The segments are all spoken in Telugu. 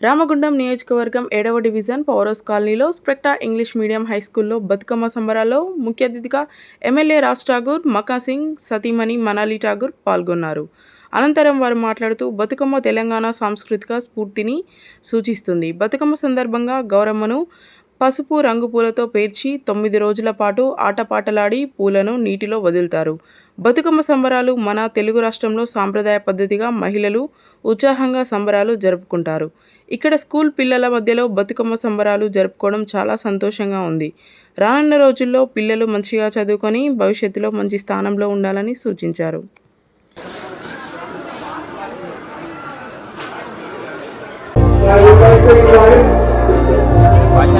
రామగుండం నియోజకవర్గం ఏడవ డివిజన్ పౌరస్ కాలనీలో స్ప్రెక్టా ఇంగ్లీష్ మీడియం హై స్కూల్లో బతుకమ్మ సంబరాల్లో ముఖ్య అతిథిగా ఎమ్మెల్యే రాజ్ ఠాగూర్ మకా సింగ్ సతీమణి మనాలి ఠాగూర్ పాల్గొన్నారు. అనంతరం వారు మాట్లాడుతూ బతుకమ్మ తెలంగాణ సాంస్కృతిక స్ఫూర్తిని సూచిస్తుంది. బతుకమ్మ సందర్భంగా గౌరమ్మను పసుపు రంగు పూలతో పేర్చి తొమ్మిది రోజుల పాటు ఆటపాటలాడి పూలను నీటిలో వదులుతారు. బతుకమ్మ సంబరాలు మన తెలుగు రాష్ట్రంలో సాంప్రదాయ పద్ధతిగా మహిళలు ఉత్సాహంగా సంబరాలు జరుపుకుంటారు. ఇక్కడ స్కూల్ పిల్లల మధ్యలో బతుకమ్మ సంబరాలు జరుపుకోవడం చాలా సంతోషంగా ఉంది. రానున్న రోజుల్లో పిల్లలు మంచిగా చదువుకొని భవిష్యత్తులో మంచి స్థానంలో ఉండాలని సూచించారు. వచన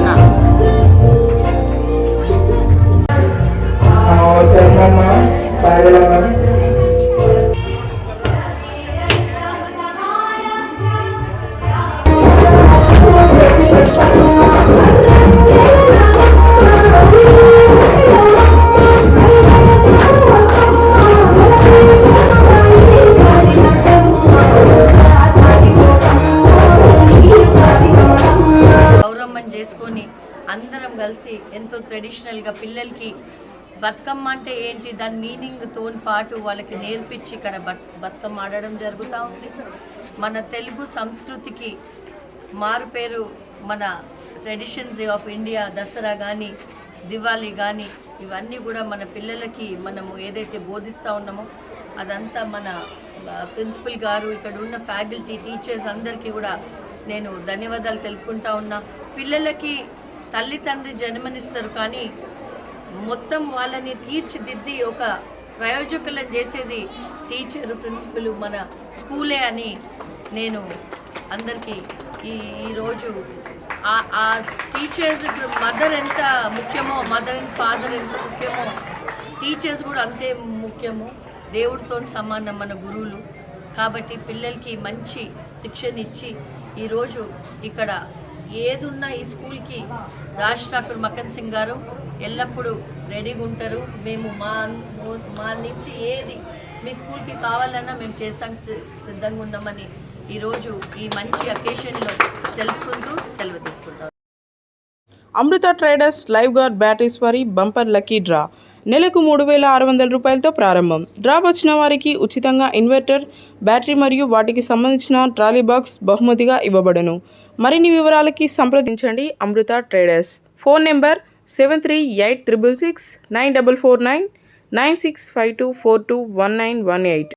啊 అందరం ఎంతో ట్రెడిషనల్గా పిల్లలకి బతుకమ్మ అంటే ఏంటి? దాని మీనింగ్తో పాటు వాళ్ళకి నేర్పించి ఇక్కడ బత్ బతుకమ్మ ఆడడం జరుగుతూ ఉంది. మన తెలుగు సంస్కృతికి మారుపేరు మన ట్రెడిషన్స్ ఆఫ్ ఇండియా దసరా కానీ దివాళీ కానీ ఇవన్నీ కూడా మన పిల్లలకి మనము ఏదైతే బోధిస్తూ ఉన్నామో అదంతా మన ప్రిన్సిపల్ గారు ఇక్కడ ఉన్న ఫ్యాకల్టీ టీచర్స్ అందరికీ కూడా నేను ధన్యవాదాలు తెలుపుకుంటా ఉన్నా. పిల్లలకి తల్లి తండ్రి జన్మనిస్తారు కానీ మొత్తం వాళ్ళని తీర్చిదిద్ది ఒక ప్రయోజకులను చేసేది టీచర్ ప్రిన్సిపల్ మన స్కూలే అని నేను అందరికీ ఈ ఈరోజు ఆ- ఆ టీచర్స్ ఇప్పుడు మదర్ ఎంత ముఖ్యమో మదర్ అండ్ ఫాదర్ ఎంత ముఖ్యమో టీచర్స్ కూడా అంతే ముఖ్యము. దేవుడితో సమానం మన గురువులు. కాబట్టి పిల్లలకి మంచి శిక్షణ ఇచ్చి ఈరోజు ఇక్కడ ఏదున్నా ఈ స్కూల్కి రాజ్ ఠాకూర్ మకన్ సింగ్ గారు ఎల్లప్పుడూ రెడీగా ఉంటారు. మేము మా మా నుంచి ఏది మీ స్కూల్కి కావాలన్నా మేము చేస్తాం సి- సిద్ధంగా ఉన్నామని ఈరోజు ఈ మంచి అకేషన్లో తెలుసుకుంటూ సెలవు తీసుకుంటాం. Amrutha traders Livguard batteries వారి బంపర్ లక్కీ డ్రా. నెలకు మూడు వేల ఆరు వందల రూపాయలతో ప్రారంభం. డ్రాప్ వచ్చిన వారికి ఉచితంగా ఇన్వర్టర్ బ్యాటరీ మరియు వాటికి సంబంధించిన ట్రాలీ బాక్స్ బహుమతిగా ఇవ్వబడను. మరిన్ని వివరాలకి సంప్రదించండి Amrutha Traders. Phone number seven three eight triple six nine double four nine nine six five two four two one nine one eight.